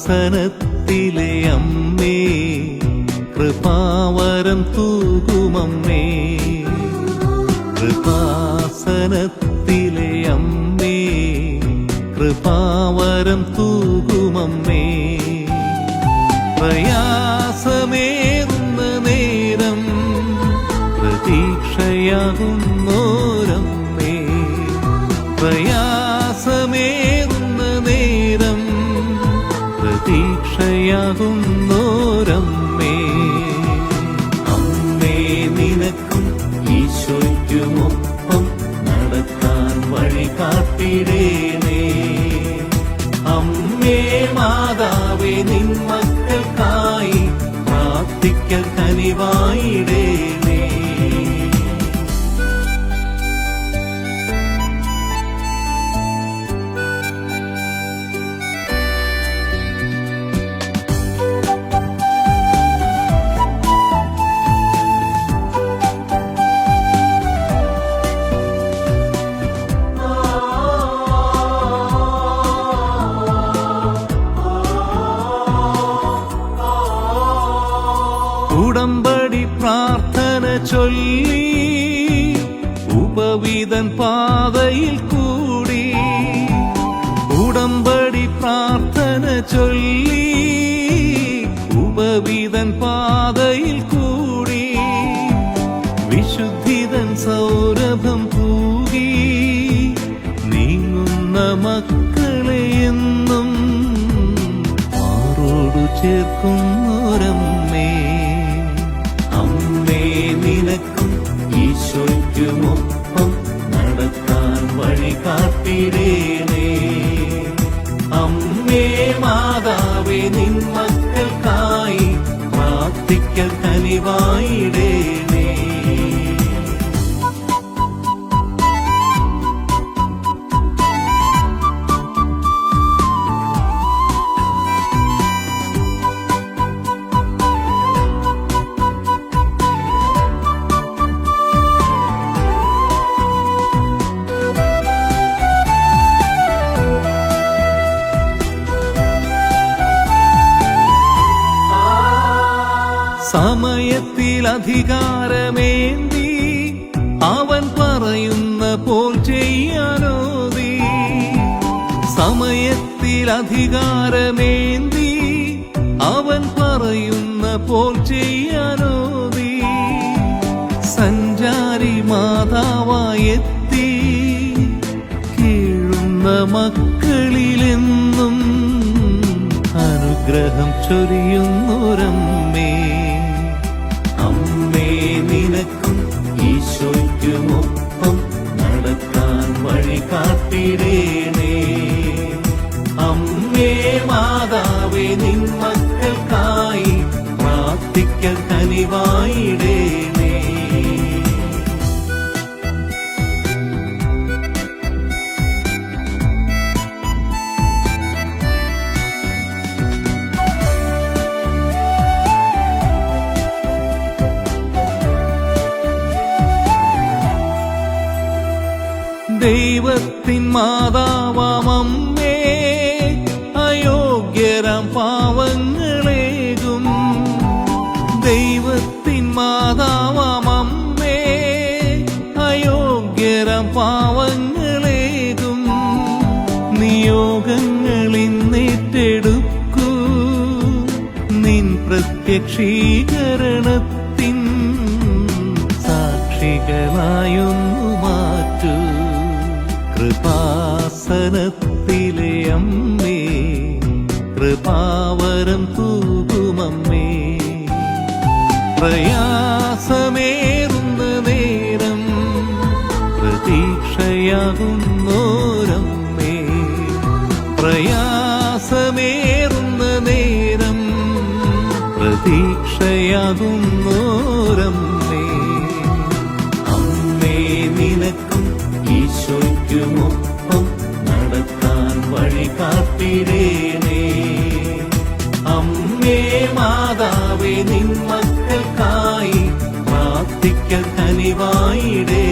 കൃപാസനത്തിലെ അമ്മേ കൃപാവരം തൂകുമമ്മേ കൃപാസനത്തിലെ അമ്മേ കൃപാവരം തൂകുമമ്മേ പ്രയാസമേറുന്ന നേരം പ്രതീക്ഷയാകുന്നോരമ്മേ. പ്രയാസമേറുന്ന പ്രതീക്ഷയാകുന്നോരമ്മേ അമ്മേ നിനക്കും ഈശോയ്ക്കുമൊപ്പം നടക്കാൻ വഴി കാട്ടിടേണേ അമ്മേ മാതാവേ നിൻ മക്കൾക്കായി പ്രാർത്ഥിക്കൽ കനിവായിടേണേ ഉടമ്പടി പ്രാർത്ഥന ചൊല്ലി ഉപവീതൻ പാതയിൽ കൂടി. ഉടമ്പടി പ്രാർത്ഥന ചൊല്ലി ഉപവീതൻ പാതയിൽ കൂടി. വിശുദ്ധിതൻ സൗരഭം കൂടി നീങ്ങുന്ന മക്കളെ എന്നും ആരോടു ചേർക്കുന്നൊരമ്മേ മാതാവേ നിൻ മക്കൾക്കായി പ്രാർത്ഥിക്കൽ കനിവായിടേണേ സമയത്തിൽ അധികാരമേന്തി അവൻ പറയുന്ന പോൽ ചെയ്യാനോതി സമയത്തിൽ അധികാരമേന്തി അവൻ പറയുന്ന പോൽ ചെയ്യാനോതി സഞ്ചാരി മാതാവായെത്തി കീഴുന്ന മക്കളിലെന്നും അനുഗ്രഹം ചൊരിയുന്നൊരമ്മേ. പ്രാർത്ഥിക്കൽ കനിവായിടേണേ ദൈവത്തിൻ മാതാവാമമ്മേ അയോഗ്യരം പാവങ്ങളേകും പാവങ്ങളേകും നിയോഗങ്ങൾ ഇന്നേറ്റെടുക്കൂ. നിൻ പ്രത്യക്ഷീകരണത്തിൻ സാക്ഷികളായൊന്നു മാറ്റു. കൃപാസനത്തിലെ അമ്മേ കൃപാവരം തൂകുമമ്മേ. പ്രയാസമേറുന്ന പ്രതീക്ഷയാകുന്നോരമ്മേ അമ്മേ നിനക്കും ഈശോയ്ക്കുമൊപ്പം നടക്കാൻ വഴി കാത്തിരേനേ അമ്മേ മാതാവേ നിൻ മക്കൾക്കായി പ്രാർത്ഥിക്കൽ കനിവായിടേ.